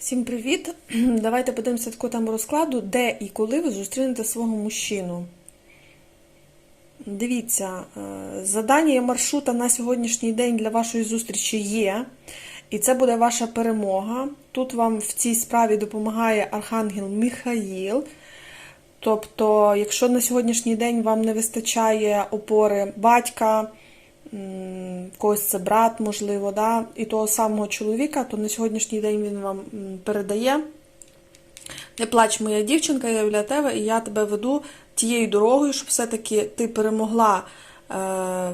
Всім привіт! Давайте подивимося таку тему розкладу, де і коли ви зустрінете свого мужчину. Дивіться, е, задання маршрута на сьогоднішній день для вашої зустрічі є, і це буде ваша перемога. Тут вам в цій справі допомагає Архангел Михаїл. Тобто, якщо на сьогоднішній день вам не вистачає опори батька, когось це брат, можливо, да, і того самого чоловіка, то на сьогоднішній день він вам передає. Не плач, моя дівчинка, я біля тебе, і я тебе веду тією дорогою, щоб все-таки ти перемогла е,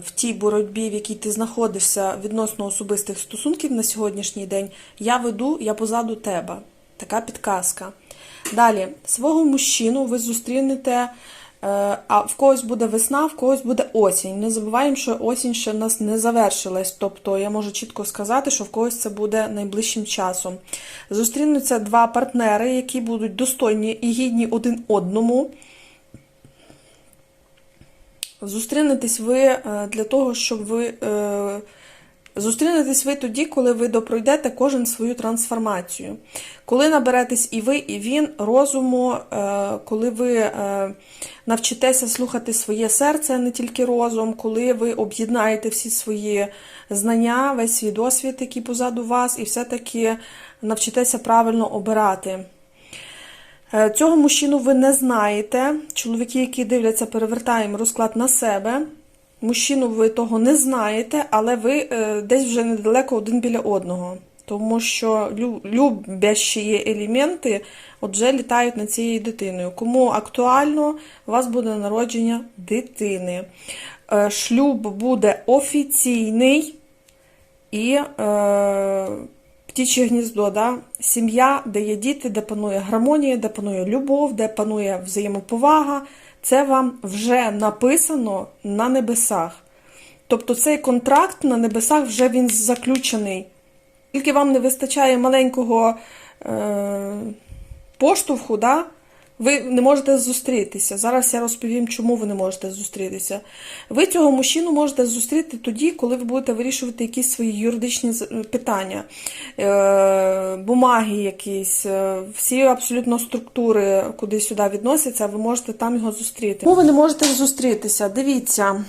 в тій боротьбі, в якій ти знаходишся відносно особистих стосунків на сьогоднішній день. Я веду, я позаду тебе. Така підказка. Далі, свого мужчину ви зустрінете. Е, А в когось буде весна, в когось буде осінь. Не забуваємо, що осінь ще в нас не завершилась. Тобто я можу чітко сказати, що в когось це буде найближчим часом. Зустрінуться два партнери, які будуть достойні і гідні один одному. Зустрінетесь ви е, для того, щоб ви. Зустрінетесь ви тоді, коли ви допройдете кожен свою трансформацію. Коли наберетесь і ви, і він розуму, е, коли ви е, навчитеся слухати своє серце, а не тільки розум, коли ви об'єднаєте всі свої знання, весь свій досвід, який позаду вас, і все-таки навчитеся правильно обирати. Е, Цього мужчину ви не знаєте. Чоловіки, які дивляться, перевертаємо розклад на себе. Мужчину ви того не знаєте, але ви е, десь вже недалеко один біля одного. Тому що лю- любящі елементи отже літають над цією дитиною. Кому актуально, у вас буде народження дитини. Е, Шлюб буде офіційний і е, птіче гніздо, да? сім'я, де є діти, де панує гармонія, де панує любов, де панує взаємоповага. Це вам вже написано на небесах. Тобто цей контракт на небесах вже він заключений. Тільки вам не вистачає маленького е, поштовху, да? Ви не можете зустрітися. Зараз я розповім, чому ви не можете зустрітися. Ви цього мужчину можете зустріти тоді, коли ви будете вирішувати якісь свої юридичні питання, е, бумаги якісь, е, всі абсолютно структури, куди сюди відносяться, ви можете там його зустріти. Чому ви не можете зустрітися? Дивіться.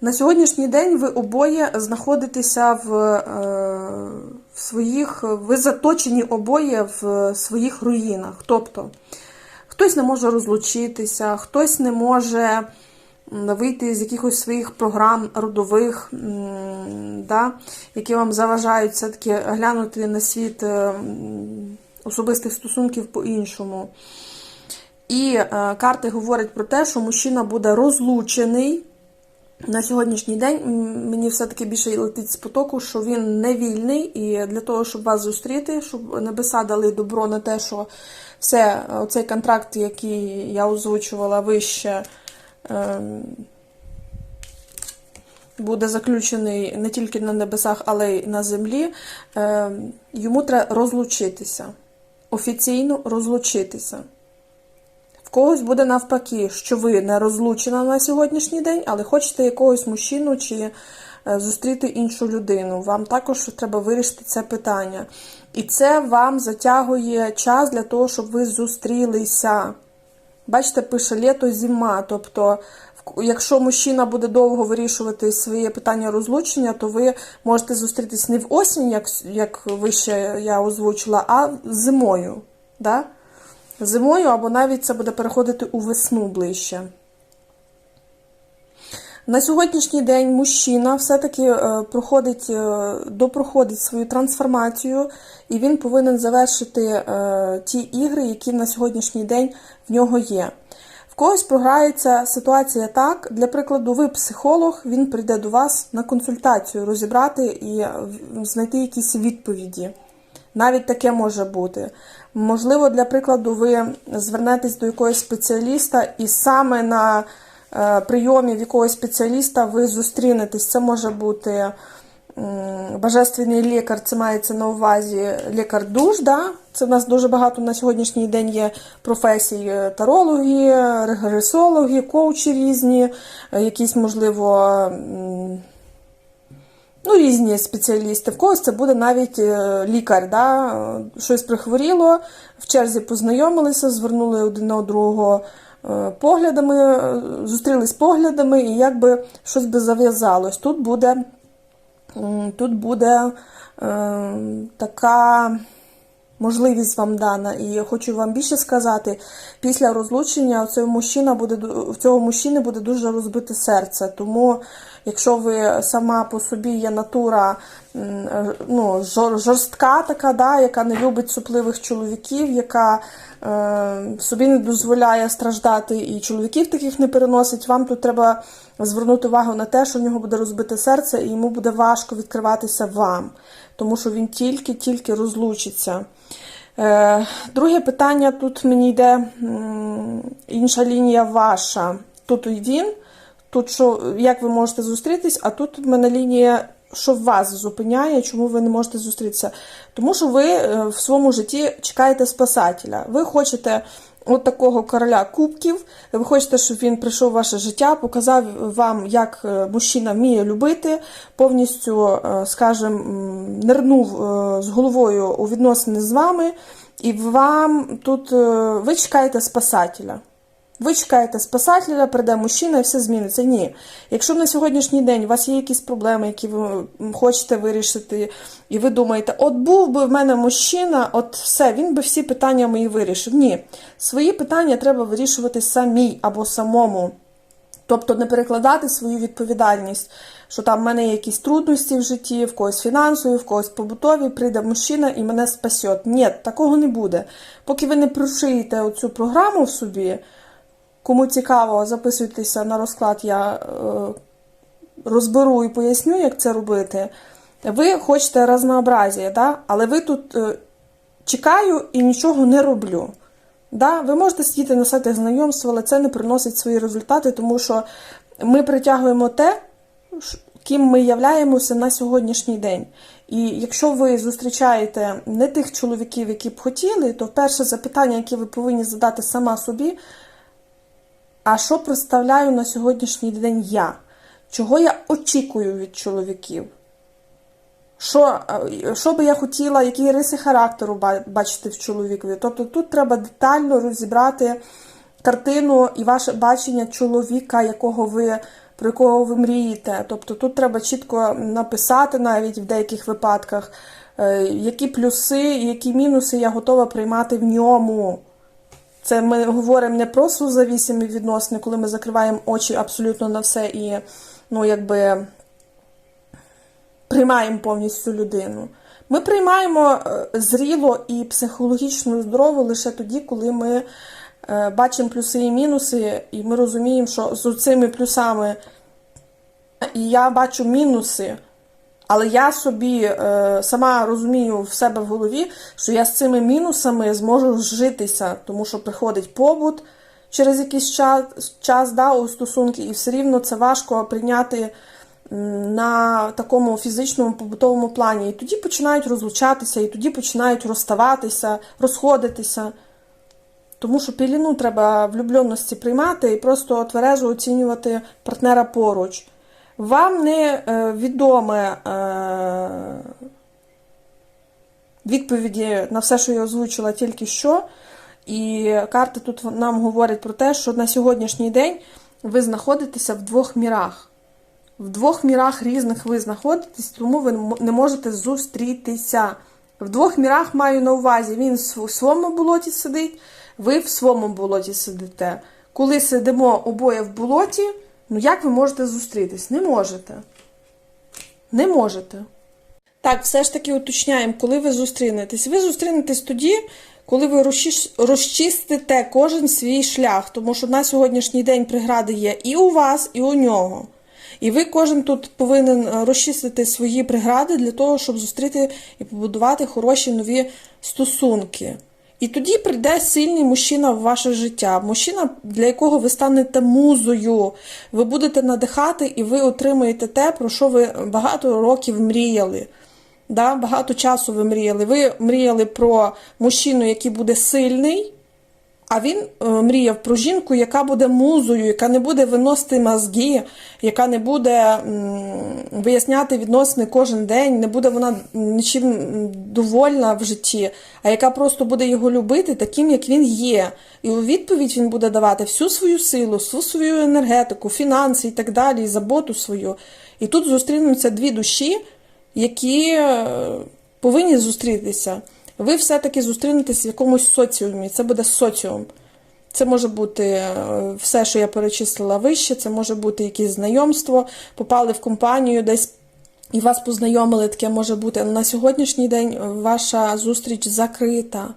На сьогоднішній день ви обоє знаходитеся в, е, в своїх, ви заточені обоє в своїх руїнах. Тобто, хтось не може розлучитися, хтось не може вийти з якихось своїх програм родових, да, які вам заважають все-таки глянути на світ е, особистих стосунків по-іншому. І е, карти говорять про те, що мужчина буде розлучений. На сьогоднішній день мені все-таки більше летить з потоку, що він не вільний, і для того, щоб вас зустріти, щоб небеса дали добро на те, що все, оцей контракт, який я озвучувала вище, ем, буде заключений не тільки на небесах, але й на землі, ем, йому треба розлучитися. Офіційно розлучитися. Когось буде навпаки, що ви не розлучена на сьогоднішній день, але хочете якогось мужчину чи е, зустріти іншу людину. Вам також треба вирішити це питання. І це вам затягує час для того, щоб ви зустрілися. Бачите, пише літо, зима. Тобто, якщо мужчина буде довго вирішувати своє питання розлучення, то ви можете зустрітись не в осінь, як, як вище я озвучила, а зимою. Да? Зимою або навіть це буде переходити у весну ближче. На сьогоднішній день мужчина все-таки е, проходить, е, допроходить свою трансформацію, і він повинен завершити е, ті ігри, які на сьогоднішній день в нього є. В когось програється ситуація так, для прикладу, ви психолог, він прийде до вас на консультацію розібрати і знайти якісь відповіді. Навіть таке може бути. Можливо, для прикладу, ви звернетесь до якогось спеціаліста, і саме на е, прийомі в якогось спеціаліста ви зустрінетесь. Це може бути божественний лікар, це мається на увазі лікар-душ. Да? Це в нас дуже багато на сьогоднішній день є професій е, тарологи, регресологи, коучі різні, е, якісь, можливо, Ну, різні спеціалісти. В когось це буде навіть е, лікар, да? е, щось прихворіло, в черзі познайомилися, звернули один на другого е, поглядами, зустрілись поглядами, і якби щось би зав'язалось. Тут буде, тут буде е, така можливість вам дана. І я хочу вам більше сказати, після розлучення цього мужчина буде, в цього мужчини буде дуже розбите серце. Тому, якщо ви сама по собі є натура е, ну, жорстка така, да, яка не любить супливих чоловіків, яка е, собі не дозволяє страждати, і чоловіків таких не переносить, вам тут треба звернути увагу на те, що в нього буде розбите серце, і йому буде важко відкриватися вам, тому що він тільки-тільки розлучиться. Е, Друге питання тут мені йде інша лінія ваша. Тут він, тут що, як ви можете зустрітись, а тут в мене лінія, що вас зупиняє, чому ви не можете зустрітися. Тому що ви е, в своєму житті чекаєте спасателя. Ви хочете от такого короля кубків, ви хочете, щоб він прийшов в ваше життя, показав вам, як е, мужчина вміє любити, повністю, е, скажімо, нирнув з головою у відносини з вами, і вам тут ви чекаєте спасателя. Ви чекаєте спасателя, прийде мужчина і все зміниться. Ні. Якщо на сьогоднішній день у вас є якісь проблеми, які ви хочете вирішити, і ви думаєте, от був би в мене мужчина, от все, він би всі питання мої вирішив. Ні. Свої питання треба вирішувати самій або самому. Тобто не перекладати свою відповідальність, що там в мене є якісь трудності в житті, в когось фінансові, в когось побутові, прийде мужчина і мене спасет. Ні, такого не буде. Поки ви не прошиєте оцю програму в собі, кому цікаво, записуйтеся на розклад, я е, розберу і поясню, як це робити. Ви хочете разнообразія, да? але ви тут е, чекаю і нічого не роблю. Да, ви можете сидіти на сайтах знайомства, але це не приносить свої результати, тому що ми притягуємо те, ким ми являємося на сьогоднішній день. І якщо ви зустрічаєте не тих чоловіків, які б хотіли, то перше запитання, яке ви повинні задати сама собі, а що представляю на сьогоднішній день я? Чого я очікую від чоловіків? Що, е, що би я хотіла, які риси характеру бачити в чоловікові? Тобто тут треба детально розібрати картину і ваше бачення чоловіка, якого ви, про якого ви мрієте. Тобто тут треба чітко написати навіть в деяких випадках, е, які плюси які мінуси я готова приймати в ньому. Це ми говоримо не про сузавісімі відносини, коли ми закриваємо очі абсолютно на все і, ну, якби приймаємо повністю людину. Ми приймаємо е, зріло і психологічно здорово лише тоді, коли ми е, бачимо плюси і мінуси, і ми розуміємо, що з цими плюсами і я бачу мінуси. Але я собі е, сама розумію в себе в голові, що я з цими мінусами зможу зжитися, тому що приходить побут через якийсь час, час да, у стосунки, і все рівно це важко прийняти на такому фізичному побутовому плані. І тоді починають розлучатися, і тоді починають розставатися, розходитися. Тому що піліну треба влюбленості приймати і просто тверезо оцінювати партнера поруч. Вам не е, відоме е, відповіді на все, що я озвучила тільки що. І карти тут нам говорять про те, що на сьогоднішній день ви знаходитеся в двох мірах. В двох мірах різних ви знаходитесь, тому ви не можете зустрітися. В двох мірах маю на увазі, він в своєму болоті сидить, ви в своєму болоті сидите. Коли сидимо обоє в болоті, ну як ви можете зустрітись? Не можете. Не можете. Так, все ж таки уточняємо, коли ви зустрінетесь. Ви зустрінетесь тоді, коли ви розчистите кожен свій шлях, тому що на сьогоднішній день прегради є і у вас, і у нього. І ви кожен тут повинен е, розчистити свої прегради для того, щоб зустріти і побудувати хороші нові стосунки. І тоді прийде сильний мужчина в ваше життя. Мужчина, для якого ви станете музою. Ви будете надихати і ви отримаєте те, про що ви багато років мріяли. Да? Багато часу ви мріяли. Ви мріяли про мужчину, який буде сильний, А він е, мріяв про жінку, яка буде музою, яка не буде виносити мозги, яка не буде виясняти відносини кожен день, не буде вона нічим довольна в житті, а яка просто буде його любити таким, як він є. І у відповідь він буде давати всю свою силу, всю свою енергетику, фінанси і так далі, і заботу свою. І тут зустрінуться дві душі, які е, повинні зустрітися. Ви все-таки зустрінетесь в якомусь соціумі. Це буде соціум. Це може бути е, все, що я перечислила вище, це може бути якесь знайомство, попали в компанію десь і вас познайомили, таке може бути. Але на сьогоднішній день ваша зустріч закрита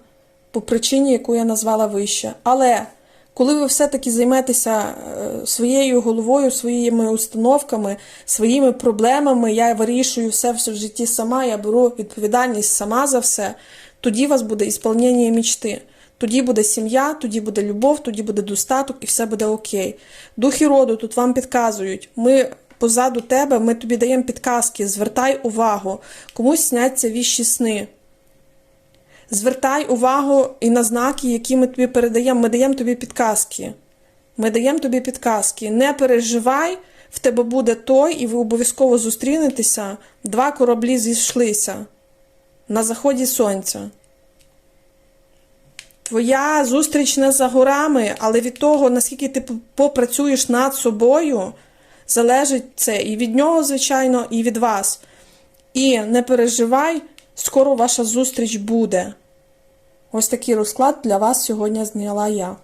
по причині, яку я назвала вище. Але коли ви все-таки займетеся е, своєю головою, своїми установками, своїми проблемами, я вирішую все, все в житті сама, я беру відповідальність сама за все, тоді у вас буде ісполнення мічти. Тоді буде сім'я, тоді буде любов, тоді буде достаток і все буде окей. Духи роду тут вам підказують. Ми позаду тебе, ми тобі даємо підказки, звертай увагу, комусь сняться віщі сни. Звертай увагу і на знаки, які ми тобі передаємо. Ми даємо тобі підказки. Ми даємо тобі підказки. Не переживай, в тебе буде той, і ви обов'язково зустрінетеся. Два кораблі зійшлися на заході сонця. Твоя зустріч не за горами, але від того, наскільки ти попрацюєш над собою, залежить це і від нього, звичайно, і від вас. І не переживай, скоро ваша зустріч буде. Ось такий розклад для вас сьогодні зняла я.